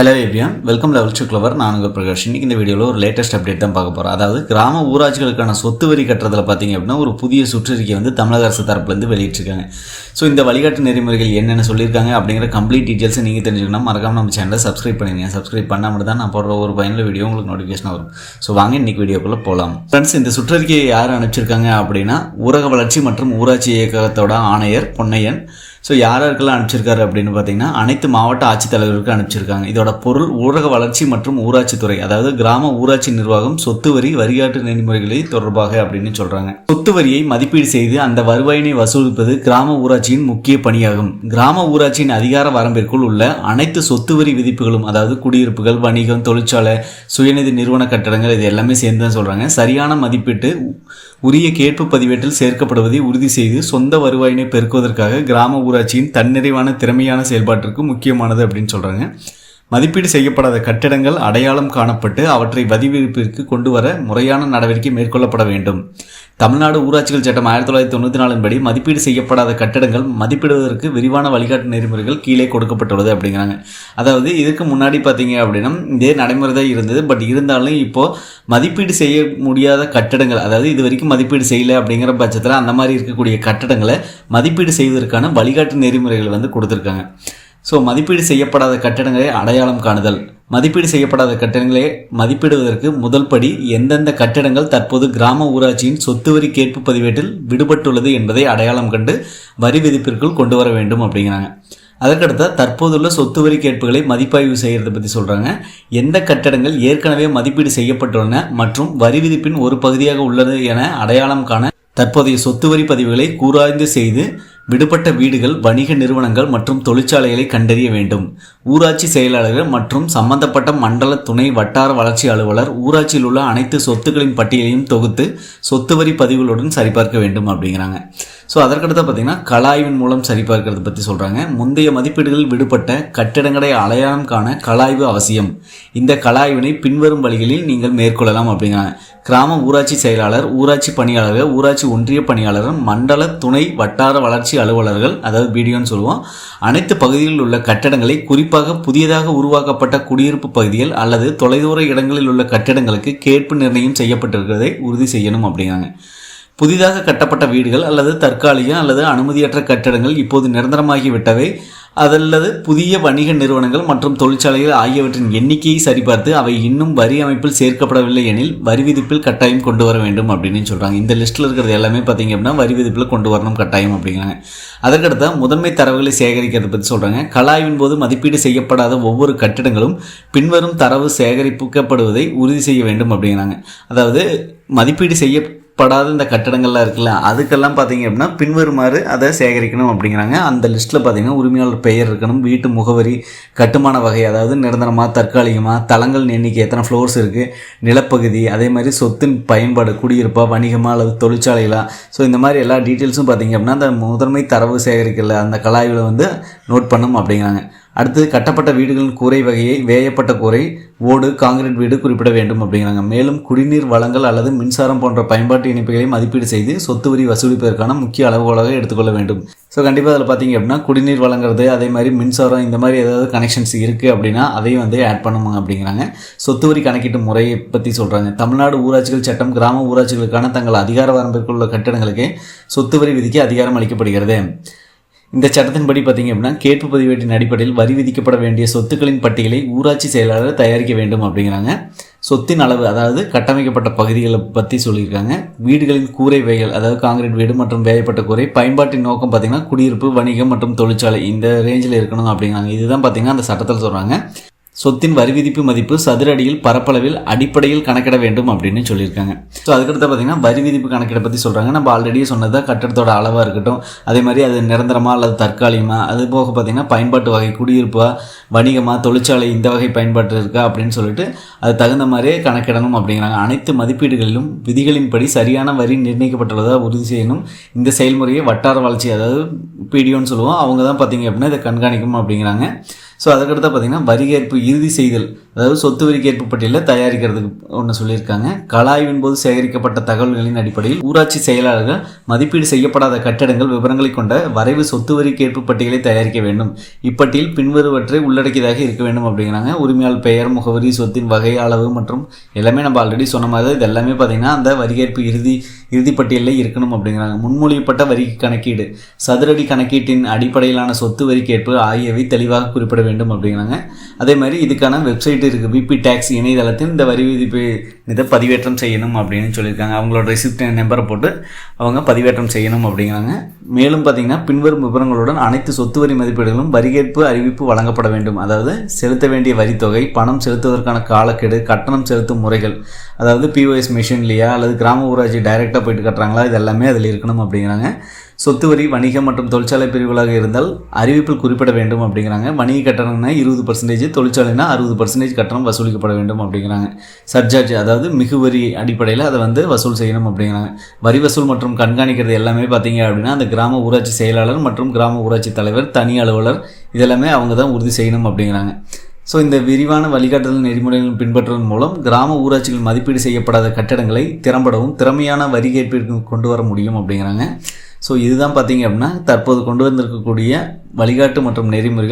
Hello everyone welcome level to clever நான் உங்கள் பிரகாஷ். இன்னைக்கு இந்த வீடியோவில் ஒரு லேட்டஸ்ட் அப்டேட் தான் பார்க்க போகிறோம் அதாவது கிராம ஊராட்சிகளுக்கான சொத்து வரி கட்டுறதுல பார்த்தீங்க அப்படின்னா ஒரு புதிய சுற்றறிக்கை வந்து தமிழக அரசு தரப்புலேருந்து வெளியிட்டிருக்காங்க. ஸோ இந்த வழிகாட்டு நெறிமுறைகள் என்னென்ன சொல்லியிருக்காங்க அப்படிங்கிற கம்ப்ளீட் டீட்டெயில்ஸை நீங்கள் தெரிஞ்சுக்கணும். மறக்காம நம்ம சேனலை சப்ஸ்கிரைப் பண்ணிடுங்க. சப்ஸ்கிரைப் பண்ணாமல் தான் நான் போடுற ஒரு பயனில் வீடியோ உங்களுக்கு நோட்டிஃபிகேஷன் வரும். ஸோ வாங்க இன்னைக்கு வீடியோக்குள்ளே போகலாம் ஃப்ரெண்ட்ஸ் இந்த சுற்றறிக்கையை யார் அனுப்பிச்சிருக்காங்க அப்படின்னா ஊரக வளர்ச்சி மற்றும் ஊராட்சி இயக்கத்தோட ஆணையர் பொன்னையன். ஸோ யார் யாருக்கெல்லாம் அனுப்பிச்சிருக்காரு அப்படின்னு பார்த்தீங்கன்னா அனைத்து மாவட்ட ஆட்சித்தலைவருக்கு அனுப்பிச்சிருக்காங்க. இதோட பொருள் ஊரக வளர்ச்சி மற்றும் ஊராட்சித்துறை அதாவது கிராம ஊராட்சி நிர்வாகம் சொத்து வரி வரிகாட்டு நெறிமுறைகளை தொடர்பாக அப்படின்னு சொல்கிறாங்க சொத்து வரியை மதிப்பீடு செய்து அந்த வருவாயினை வசூலிப்பது கிராம ஊராட்சியின் முக்கிய பணியாகும். கிராம ஊராட்சியின் அதிகார வரம்பிற்குள் உள்ள அனைத்து சொத்து வரி விதிப்புகளும் அதாவது குடியிருப்புகள் வணிகம் தொழிற்சாலை சுயநிதி நிறுவன கட்டடங்கள் இது எல்லாமே சேர்ந்து தான் சொல்கிறாங்க சரியான மதிப்பீட்டு உரிய கேட்பு பதிவேட்டில் சேர்க்கப்படுவதை உறுதி செய்து சொந்த வருவாயினை பெருக்குவதற்காக கிராம ஊராட்சியின் தன்னிறைவான திறமையான செயல்பாட்டிற்கு முக்கியமானது அப்படின்னு சொல்றாங்க. மதிப்பீடு செய்யப்படாத கட்டிடங்கள் அடையாளம் காணப்பட்டு அவற்றை வதிவிப்பிற்கு கொண்டு வர முறையான நடவடிக்கை மேற்கொள்ளப்பட வேண்டும். தமிழ்நாடு ஊராட்சிகள் சட்டம் ஆயிரத்தி தொள்ளாயிரத்தி தொண்ணூற்றி நாலின் படி மதிப்பீடு செய்யப்படாத கட்டடங்கள் மதிப்பிடுவதற்கு விரிவான வழிகாட்டு நெறிமுறைகள் கீழே கொடுக்கப்பட்டுள்ளது அப்படிங்கிறாங்க. அதாவது இதுக்கு முன்னாடி பார்த்தீங்க அப்படின்னா இதே நடைமுறை தான் இருந்தது. பட் இருந்தாலும் இப்போது மதிப்பீடு செய்ய முடியாத கட்டடங்கள் அதாவது இது வரைக்கும் மதிப்பீடு செய்யலை அப்படிங்கிற பட்சத்தில் அந்த மாதிரி இருக்கக்கூடிய கட்டடங்களை மதிப்பீடு செய்வதற்கான வழிகாட்டு நெறிமுறைகள் வந்து கொடுத்துருக்காங்க. ஸோ மதிப்பீடு செய்யப்படாத கட்டடங்களை அடையாளம் காணுதல். மதிப்பீடு செய்யப்படாத கட்டடங்களை மதிப்பிடுவதற்கு முதல் படி எந்தெந்த கட்டடங்கள் தற்போது கிராம ஊராட்சியின் சொத்து வரி கேட்பு பதிவேட்டில் விடுபட்டுள்ளது என்பதை அடையாளம் கண்டு வரி விதிப்பிற்குள் கொண்டு வர வேண்டும் அப்படிங்கிறாங்க. அதற்கடுத்த தற்போதுள்ள சொத்து வரி கேட்புகளை மதிப்பாய்வு செய்கிறத பற்றி சொல்கிறாங்க எந்த கட்டடங்கள் ஏற்கனவே மதிப்பீடு செய்யப்பட்டுள்ளன மற்றும் வரி விதிப்பின் ஒரு பகுதியாக உள்ளது என அடையாளம் காண தற்போதைய சொத்து வரி பதிவுகளை கூராய்ந்து செய்து விடுபட்ட வீடுகள் வணிக நிறுவனங்கள் மற்றும் தொழிற்சாலைகளை கண்டறிய வேண்டும். ஊராட்சி செயலாளர்கள் மற்றும் சம்பந்தப்பட்ட மண்டல துணை வட்டார வளர்ச்சி அலுவலர் ஊராட்சியில் உள்ள அனைத்து சொத்துக்களின் பட்டியலையும் தொகுத்து சொத்து வரி பதிவுகளுடன் சரிபார்க்க வேண்டும் அப்படிங்கிறாங்க. ஸோ அதற்கடுத்து பார்த்தீங்கன்னா கலாய்வின் மூலம் சரிபார்க்கிறது பற்றி சொல்கிறாங்க முந்தைய மதிப்பீடுகளில் விடுபட்ட கட்டிடங்களை அலையாளம் காண கலாய்வு அவசியம். இந்த கலாய்வினை பின்வரும் வழிகளில் நீங்கள் மேற்கொள்ளலாம் அப்படிங்கிறாங்க. கிராம ஊராட்சி செயலாளர் ஊராட்சி பணியாளர்கள் ஊராட்சி ஒன்றிய பணியாளர்கள் மண்டல துணை வட்டார வளர்ச்சி அலுவலர்கள் அதாவது பிடிஓன்னு சொல்லுவோம் அனைத்து பகுதிகளில் உள்ள கட்டடங்களை குறிப்பாக புதியதாக உருவாக்கப்பட்ட குடியிருப்பு பகுதிகள் அல்லது தொலைதூர இடங்களில் உள்ள கட்டிடங்களுக்கு கேட்பு நிர்ணயம் செய்யப்பட்டிருக்கிறதை உறுதி செய்யணும் அப்படிங்கிறாங்க. புதிதாக கட்டப்பட்ட வீடுகள் அல்லது தற்காலிக அல்லது அனுமதியற்ற கட்டடங்கள் இப்போது நிரந்தரமாகிவிட்டவை. அதல்லது புதிய வணிக நிறுவனங்கள் மற்றும் தொழிற்சாலைகள் ஆகியவற்றின் எண்ணிக்கையை சரிபார்த்து அவை இன்னும் வரி அமைப்பில் சேர்க்கப்படவில்லை எனில் வரி விதிப்பில் கட்டாயம் கொண்டு வர வேண்டும் அப்படின்னு சொல்கிறாங்க இந்த லிஸ்ட்டில் இருக்கிறது எல்லாமே பார்த்தீங்க அப்படின்னா வரி விதிப்பில் கொண்டு வரணும் கட்டாயம் அப்படிங்கிறாங்க. அதற்கடுத்த முதன்மை தரவுகளை சேகரிக்கிறத பற்றி சொல்கிறாங்க கலாய்வின் போது மதிப்பீடு செய்யப்படாத ஒவ்வொரு கட்டிடங்களும் பின்வரும் தரவு சேகரிப்புக்கப்படுவதை உறுதி செய்ய வேண்டும் அப்படிங்கிறாங்க. அதாவது மதிப்பீடு செய்ய படாத இந்த கட்டடங்கள்லாம் இருக்குல்ல அதுக்கெல்லாம் பார்த்தீங்க அப்படின்னா பின்வருமாறு அதை சேகரிக்கணும் அப்படிங்கிறாங்க. அந்த லிஸ்ட்டில் பார்த்தீங்கன்னா உரிமையாளர் பெயர் இருக்கணும் வீட்டு முகவரி கட்டுமான வகை அதாவது நிரந்தரமாக தற்காலிகமாக தளங்கள் எண்ணிக்கை எத்தனை ஃப்ளோர்ஸ் இருக்குது நிலப்பகுதி அதே மாதிரி சொத்தின் பயன்பாடு குடியிருப்பா வணிகமாக அல்லது தொழிற்சாலைகளாக ஸோ இந்த மாதிரி எல்லா டீட்டெயில்ஸும் பார்த்தீங்க அப்படின்னா அந்த முதன்மை தரவு சேகரிக்கல அந்த கலாய்வில் வந்து நோட் பண்ணும் அப்படிங்கிறாங்க. அடுத்து கட்டப்பட்ட வீடுகளின் கூரை வகையை வேயப்பட்ட கூரை ஓடு காங்கிரீட் வீடு குறிப்பிட வேண்டும் அப்படிங்கிறாங்க. மேலும் குடிநீர் வளங்கள் அல்லது மின்சாரம் போன்ற பயன்பாட்டு இணைப்புகளை மதிப்பீடு செய்து சொத்து வரி வசூலிப்பதற்கான முக்கிய அளவுகோலாக எடுத்துக்கொள்ள வேண்டும். ஸோ கண்டிப்பாக அதில் பார்த்தீங்க அப்படின்னா குடிநீர் வழங்குறது அதே மாதிரி மின்சாரம் இந்த மாதிரி ஏதாவது கனெக்ஷன்ஸ் இருக்குது அப்படின்னா அதையும் வந்து ஆட் பண்ணுவாங்க அப்படிங்கிறாங்க. சொத்து வரி கணக்கீட்டு முறையை பற்றி சொல்கிறாங்க தமிழ்நாடு ஊராட்சிகள் சட்டம் கிராம ஊராட்சிகளுக்கான தங்கள் அதிகார வரம்பிற்குள்ள உள்ள கட்டடங்களுக்கு சொத்து வரி விதிக்க அதிகாரம் அளிக்கப்படுகிறது. இந்த சட்டத்தின்படி பார்த்தீங்க அப்படின்னா கேட்பு பதிவேட்டின் அடிப்படையில் வரி விதிக்கப்பட வேண்டிய சொத்துக்களின் பட்டியலை ஊராட்சி செயலாளர் தயாரிக்க வேண்டும் அப்படிங்கிறாங்க. சொத்தின் அளவு அதாவது கட்டமைக்கப்பட்ட பகுதிகளை பற்றி சொல்லியிருக்காங்க. வீடுகளின் கூரை வகைகள் அதாவது காங்கிரீட் வீடு மற்றும் வேயப்பட்ட கூரை பயன்பாட்டின் நோக்கம் பார்த்தீங்கன்னா குடியிருப்பு வணிகம் மற்றும் தொழிற்சாலை இந்த ரேஞ்சில் இருக்கணும் அப்படிங்கிறாங்க. இதுதான் பார்த்தீங்கன்னா அந்த சட்டத்தில் சொல்கிறாங்க சொத்தின் வரி விதிப்பு மதிப்பு சதுர அடியில் பரப்பளவில் அடிப்படையில் கணக்கிட வேண்டும் அப்படின்னு சொல்லியிருக்காங்க. ஸோ அதுக்கடுத்து பார்த்தீங்கன்னா வரி விதிப்பு கணக்கிட பற்றி சொல்கிறாங்க நம்ம ஆல்ரெடியே சொன்னது கட்டடத்தோட அளவாக இருக்கட்டும். அதே மாதிரி அது நிரந்தரமாக அல்லது தற்காலிகமாக அது போக பார்த்தீங்கன்னா பயன்பாட்டு வகை குடியிருப்பா வணிகமாக தொழிற்சாலை இந்த வகை பயன்பாட்டு இருக்கா அப்படின்னு சொல்லிட்டு அது தகுந்த மாதிரியே கணக்கிடணும் அப்படிங்கிறாங்க. அனைத்து மதிப்பீடுகளிலும் விதிகளின்படி சரியான வரி நிர்ணயிக்கப்பட்டுள்ளதாக உறுதி செய்யணும். இந்த செயல்முறையை வட்டார வளர்ச்சி அதாவது பிடிஓன்னு சொல்லுவோம். அவங்க தான் பார்த்தீங்க அப்படின்னா இதை கண்காணிக்கணும் அப்படிங்கிறாங்க. ஸோ அதுக்கடுத்து பார்த்தீங்கன்னா வரிகேற்பு இறுதி செய்தல். அதாவது சொத்து வரி கேட்பு பட்டியலில் தயாரிக்கிறதுக்கு ஒன்று சொல்லியிருக்காங்க. கலாய்வின் போது சேகரிக்கப்பட்ட தகவல்களின் அடிப்படையில் ஊராட்சி செயலாளர்கள் மதிப்பீடு செய்யப்படாத கட்டடங்கள் விவரங்களை கொண்ட வரைவு சொத்து வரி கேட்பு பட்டியலை தயாரிக்க வேண்டும். இப்பட்டியல் பின்வருவற்றை உள்ளடக்கியதாக இருக்க வேண்டும் அப்படிங்கிறாங்க. உரிமையாளர் பெயர் முகவரி சொத்தின் வகை அளவு மற்றும் எல்லாமே நம்ம ஆல்ரெடி சொன்ன மாதிரி இது எல்லாமே பார்த்தீங்கன்னா அந்த வரிகேற்பு இறுதி இறுதி பட்டியலில் இருக்கணும் அப்படிங்கிறாங்க. முன்மொழியப்பட்ட வரி கணக்கீடு சதுரடி கணக்கீட்டின் அடிப்படையிலான சொத்து வரி கேட்பு ஆகியவை தெளிவாக குறிப்பிட வேண்டும் அப்படிங்கிறாங்க. அதே மாதிரி இதுக்கான வெப்சைட் இருக்குது பிபி டேக்ஸ் இணையதளத்தில் இந்த வரி விதிப்பு இதை பதிவேற்றம் செய்யணும் அப்படின்னு சொல்லியிருக்காங்க. அவங்களோட ரிசிப்ட் நம்பரை போட்டு அவங்க பதிவேற்றம் செய்யணும் அப்படிங்கிறாங்க. மேலும் பார்த்தீங்கன்னா பின்வரும் விவரங்களுடன் அனைத்து சொத்து வரி மதிப்பீடுகளும் வரிகேற்பு அறிவிப்பு வழங்கப்பட வேண்டும். அதாவது செலுத்த வேண்டிய வரித்தொகை பணம் செலுத்துவதற்கான காலக்கெடு கட்டணம் செலுத்தும் முறைகள் அதாவது பிஓஎஸ் மிஷின்லையா அல்லது கிராம ஊராட்சி டைரெக்டாக போயிட்டு கட்டுறாங்களா இது எல்லாமே அதில் இருக்கணும் அப்படிங்கிறாங்க. சொத்து வரி வணிக மற்றும் தொழிற்சாலை பிரிவுகளாக இருந்தால் அறிவிப்பில் குறிப்பிட வேண்டும் அப்படிங்கிறாங்க. வணிக கட்டணம்னா இருபது பர்சன்டேஜ் தொழிற்சாலைனா அறுபது பர்சன்டேஜ் கட்டணம் வசூலிக்கப்பட வேண்டும் அப்படிங்கிறாங்க. சர்ஜார்ஜ் அதாவது மிகுவரி அடிப்படையில் அதை வந்து வசூல் செய்யணும் அப்படிங்கிறாங்க. வரி வசூல் மற்றும் கண்காணிக்கிறது எல்லாமே பார்த்தீங்க அப்படின்னா அந்த கிராம ஊராட்சி செயலாளர் மற்றும் கிராம ஊராட்சி தலைவர் தனி அலுவலர் இதெல்லாமே அவங்க தான் உறுதி செய்யணும் அப்படிங்கிறாங்க. ஸோ இந்த விரிவான வழிகாட்டுதல் நெறிமுறைகள் பின்பற்றுவதன் மூலம் கிராம ஊராட்சிகள் மதிப்பீடு செய்யப்படாத கட்டடங்களை திறம்படவும் திறமையான வரி கேட்பிற்கு கொண்டு வர முடியும் அப்படிங்கிறாங்க. ஸோ இதுதான் பார்த்தீங்க அப்படின்னா தற்போது கொண்டு வந்திருக்கக்கூடிய வழிகாட்டு மற்றும் நெறிமுறைகள்.